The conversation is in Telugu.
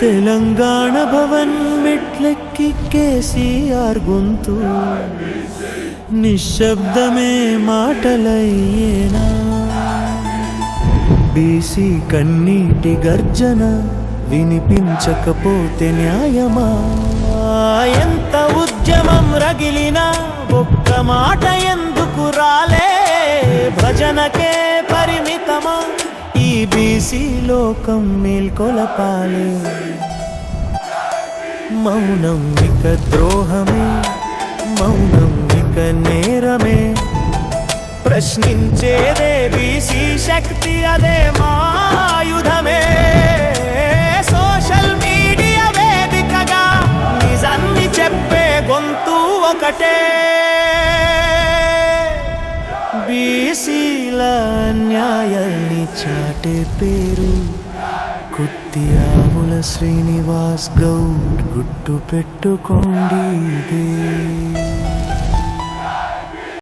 తెలంగాణ భవన్ మెట్లెక్కి కేసీఆర్ గొంతు. నిశ్శబ్దమే మాటలయ్యేనా? బీసీ కన్నీటి గర్జన వినిపించకపోతే న్యాయమా? ఎంత ఉద్యమం రగిలినా ఒక్క మాట ఎందుకు రాలే? భజనకే పరిమితమా? ఈ బీసీ లోకం మేల్కొలపాలే. మౌనం ఇక ద్రోహమే మౌనం ఇక నేరమే. ప్రశ్నించేదే బీసీ శక్తి అదే మాయుధమే. సోషల్ మీడియా వేదికగా నిజాన్ని చెప్పే గొంతు ఒకటే. బీసీల న్యాయాన్ని చాటే పేరు కుత్తియాముల శ్రీనివాస్ గౌడ్ గుట్టు పెట్టుకోండి ఇదే.